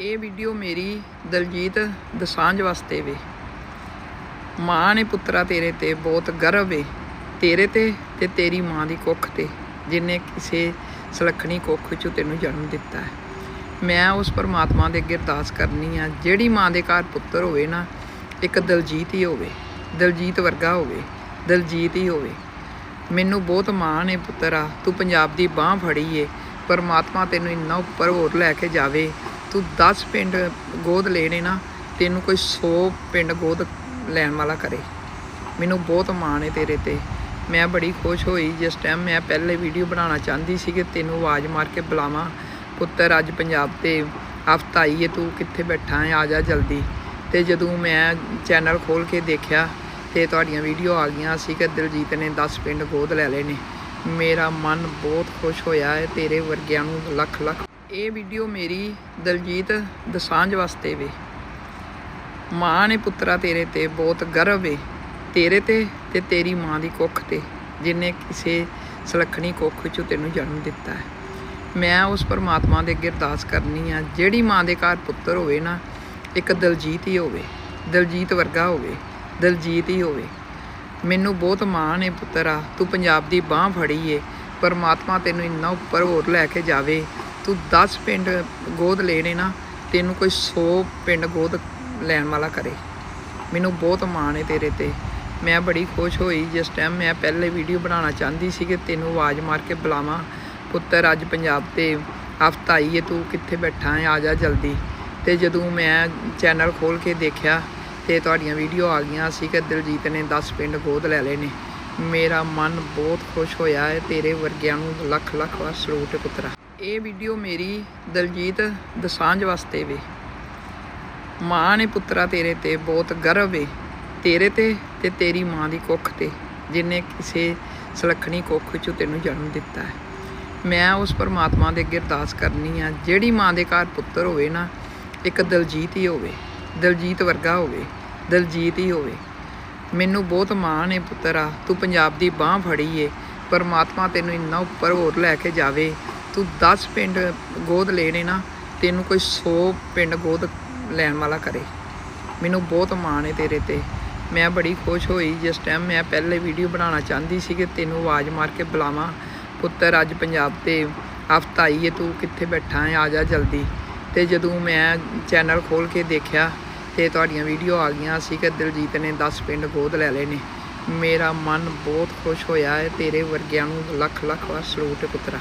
ਇਹ ਵੀਡੀਓ ਮੇਰੀ ਦਲਜੀਤ ਦਸਾਂਝ ਵਾਸਤੇ ਵੇ। ਮਾਂ ਨੇ ਪੁੱਤਰਾ ਤੇਰੇ ਤੇ ਬਹੁਤ ਗਰਵ ਏ ਤੇਰੇ ਤੇ ਤੇ ਤੇਰੀ ਮਾਂ ਦੀ ਕੁੱਖ ਤੇ, ਜਿਨੇ ਕਿਸੇ ਸੁਲੱਖਣੀ ਕੁੱਖ ਚੋਂ ਤੈਨੂੰ ਜਨਮ ਦਿੱਤਾ ਹੈ। ਮੈਂ ਉਸ ਪਰਮਾਤਮਾ ਦੇ ਅੱਗੇ ਅਰਦਾਸ ਕਰਨੀ ਆ, ਜਿਹੜੀ ਮਾਂ ਦੇ ਘਰ ਪੁੱਤਰ ਹੋਵੇ ਨਾ, ਇੱਕ ਦਲਜੀਤ ਹੀ ਹੋਵੇ, ਦਲਜੀਤ ਵਰਗਾ ਹੋਵੇ, ਦਲਜੀਤ ਹੀ ਹੋਵੇ। ਮੈਨੂੰ ਬਹੁਤ ਮਾਣ ਹੈ ਪੁੱਤਰਾ, ਤੂੰ ਪੰਜਾਬ ਦੀ ਬਾਹ ਫੜੀ ਏ, ਪਰਮਾਤਮਾ ਤੈਨੂੰ ਇੰਨਾ ਉੱਪਰ ਹੋਰ ਲੈ ਕੇ ਜਾਵੇ ਤੂੰ 10 ਪਿੰਡ ਗੋਦ ਲੈਣੇ ਨਾ, ਤੈਨੂੰ ਕੋਈ 100 ਪਿੰਡ ਗੋਦ ਲੈਣ ਵਾਲਾ ਕਰੇ। ਮੈਨੂੰ ਬਹੁਤ ਮਾਣ ਹੈ ਤੇਰੇ ਤੇ। ਮੈਂ ਬੜੀ ਖੁਸ਼ ਹੋਈ ਜਿਸ ਟਾਈਮ ਮੈਂ ਪਹਿਲੇ ਵੀਡੀਓ ਬਣਾਉਣਾ ਚਾਹੁੰਦੀ ਸੀ ਕਿ ਤੈਨੂੰ ਆਵਾਜ਼ ਮਾਰ ਕੇ ਬੁਲਾਵਾਂ। ਪੁੱਤਰ, ਅੱਜ ਪੰਜਾਬ ਤੇ ਹਫ਼ਤਾ ਆਈਏ ਤੂੰ ਕਿੱਥੇ ਬੈਠਾ ਹੈ ਆ ਜਾ ਜਲਦੀ। ਤੇ ਜਦੋਂ ਮੈਂ ਚੈਨਲ ਖੋਲ ਕੇ ਦੇਖਿਆ ਤੇ ਤੁਹਾਡੀਆਂ ਵੀਡੀਓ ਆ ਗਈਆਂ ਸੀ ਕਿ ਦਿਲਜੀਤ ਨੇ 10 ਪਿੰਡ ਗੋਦ ਲੈ ਲਏ ਨੇ ਮੇਰਾ ਮਨ ਬਹੁਤ ਖੁਸ਼ ਹੋਇਆ ਹੈ ਤੇਰੇ ਵਰਗਿਆਂ ਨੂੰ ਲੱਖ ਲੱਖ ਇਹ ਵੀਡੀਓ ਮੇਰੀ ਦਲਜੀਤ ਦਸਾਂਝ ਵਾਸਤੇ ਵੇ। ਮਾਂ ਨੇ ਪੁੱਤਰਾ ਤੇਰੇ ਤੇ ਬਹੁਤ ਗਰਵ ਏ। ਤੇਰੇ ਤੇ ਤੇ ਤੇਰੀ ਮਾਂ ਦੀ ਕੁੱਖ ਤੇ, ਜਿਨੇ ਕਿਸੇ ਸੁਲੱਖਣੀ ਕੁੱਖ ਚੋਂ ਤੈਨੂੰ ਜਨਮ ਦਿੱਤਾ ਹੈ। ਮੈਂ ਉਸ ਪਰਮਾਤਮਾ ਦੇ ਅੱਗੇ ਅਰਦਾਸ ਕਰਨੀ ਆ, ਜਿਹੜੀ ਮਾਂ ਦੇ ਘਰ ਪੁੱਤਰ ਹੋਵੇ ਨਾ, ਇੱਕ ਦਲਜੀਤ ਹੀ ਹੋਵੇ, ਦਲਜੀਤ ਵਰਗਾ ਹੋਵੇ, ਦਲਜੀਤ ਹੀ ਹੋਵੇ। ਮੈਨੂੰ ਬਹੁਤ ਮਾਣ ਹੈ ਪੁੱਤਰਾ, ਤੂੰ ਪੰਜਾਬ ਦੀ ਬਾਹ ਫੜੀ ਏ, ਪਰਮਾਤਮਾ ਤੈਨੂੰ ਇੰਨਾ ਉੱਪਰ ਹੋਰ ਲੈ ਕੇ ਜਾਵੇ ਤੂੰ 10 ਪਿੰਡ ਗੋਦ ਲੈਣੇ ਨਾ, ਤੈਨੂੰ ਕੋਈ 100 ਪਿੰਡ ਗੋਦ ਲੈਣ ਵਾਲਾ ਕਰੇ। ਮੈਨੂੰ ਬਹੁਤ ਮਾਣ ਹੈ ਤੇਰੇ ਤੇ। ਮੈਂ ਬੜੀ ਖੁਸ਼ ਹੋਈ ਜਿਸ ਟਾਈਮ ਮੈਂ ਪਹਿਲੇ ਵੀਡੀਓ ਬਣਾਉਣਾ ਚਾਹੁੰਦੀ ਸੀ ਕਿ ਤੈਨੂੰ ਆਵਾਜ਼ ਮਾਰ ਕੇ ਬੁਲਾਵਾਂ। ਪੁੱਤਰ, ਅੱਜ ਪੰਜਾਬ ਤੇ ਹਫ਼ਤਾ ਆਈ ਏ, ਤੂੰ ਕਿੱਥੇ ਬੈਠਾ ਹੈ ਆ ਜਾ ਜਲਦੀ। ਤੇ ਜਦੋਂ ਮੈਂ ਚੈਨਲ ਖੋਲ ਕੇ ਦੇਖਿਆ, ਤੇ ਤੁਹਾਡੀਆਂ ਵੀਡੀਓ ਆ ਗਈਆਂ ਸੀ ਕਿ ਦਿਲਜੀਤ ਨੇ 10 ਪਿੰਡ ਗੋਦ ਲੈ ਲਏ ਨੇ। ਮੇਰਾ ਮਨ ਬਹੁਤ ਖੁਸ਼ ਹੋਇਆ ਹੈ ਤੇਰੇ ਵਰਗਿਆਂ ਨੂੰ ਲੱਖ ਲੱਖ ਵਾਰ ਸਲੂਟ ਹੈ ਪੁੱਤਰਾ। ਇਹ ਵੀਡੀਓ ਮੇਰੀ ਦਲਜੀਤ ਦਸਾਂਝ ਵਾਸਤੇ ਵੇ। ਮਾਂ ਨੇ ਪੁੱਤਰਾ ਤੇਰੇ ਤੇ ਬਹੁਤ ਗਰਵ ਏ। ਤੇਰੇ ਤੇ ਤੇ ਤੇਰੀ ਮਾਂ ਦੀ ਕੁੱਖ ਤੇ, ਜਿਨੇ ਕਿਸੇ ਸੁਲੱਖਣੀ ਕੁੱਖ ਚੋਂ ਤੈਨੂੰ ਜਨਮ ਦਿੱਤਾ ਹੈ। ਮੈਂ ਉਸ ਪਰਮਾਤਮਾ ਦੇ ਅੱਗੇ ਅਰਦਾਸ ਕਰਨੀ ਆ, ਜਿਹੜੀ ਮਾਂ ਦੇ ਘਰ ਪੁੱਤਰ ਹੋਵੇ ਨਾ, ਇੱਕ ਦਲਜੀਤ ਹੀ ਹੋਵੇ, ਦਲਜੀਤ ਵਰਗਾ ਹੋਵੇ, ਦਲਜੀਤ ਹੀ ਹੋਵੇ। ਮੈਨੂੰ ਬਹੁਤ ਮਾਣ ਹੈ ਪੁੱਤਰਾ, ਤੂੰ ਪੰਜਾਬ ਦੀ ਬਾਹ ਫੜੀ ਏ, ਪਰਮਾਤਮਾ ਤੈਨੂੰ ਇੰਨਾ ਉੱਪਰ ਹੋਰ ਲੈ ਕੇ ਜਾਵੇ ਤੂੰ 10 ਪਿੰਡ ਗੋਦ ਲੈਣੇ ਨਾ, ਤੈਨੂੰ ਕੋਈ 100 ਪਿੰਡ ਗੋਦ ਲੈਣ ਵਾਲਾ ਕਰੇ। ਮੈਨੂੰ ਬਹੁਤ ਮਾਣ ਹੈ ਤੇਰੇ ਤੇ। ਮੈਂ ਬੜੀ ਖੁਸ਼ ਹੋਈ ਜਿਸ ਟਾਈਮ ਮੈਂ ਪਹਿਲੇ ਵੀਡੀਓ ਬਣਾਉਣਾ ਚਾਹੁੰਦੀ ਸੀ ਕਿ ਤੈਨੂੰ ਆਵਾਜ਼ ਮਾਰ ਕੇ ਬੁਲਾਵਾਂ। ਪੁੱਤਰ, ਅੱਜ ਪੰਜਾਬ ਤੇ ਹਫ਼ਤਾ ਆਈ ਏ, ਤੂੰ ਕਿੱਥੇ ਬੈਠਾ ਹੈ? ਆ ਜਾ ਜਲਦੀ। ਤੇ ਜਦੋਂ ਮੈਂ ਚੈਨਲ ਖੋਲ ਕੇ ਦੇਖਿਆ, ਤੇ ਤੁਹਾਡੀਆਂ ਵੀਡੀਓ ਆ ਗਈਆਂ ਸੀ ਕਿ ਦਿਲਜੀਤ ਨੇ 10 ਪਿੰਡ ਗੋਦ ਲੈ ਲਏ ਨੇ ਮੇਰਾ ਮਨ ਬਹੁਤ ਖੁਸ਼ ਹੋਇਆ ਹੈ, ਤੇਰੇ ਵਰਗਿਆਂ ਨੂੰ ਲੱਖ ਲੱਖ ਵਾਰ ਸਲੂਟ ਹੈ ਪੁੱਤਰਾ।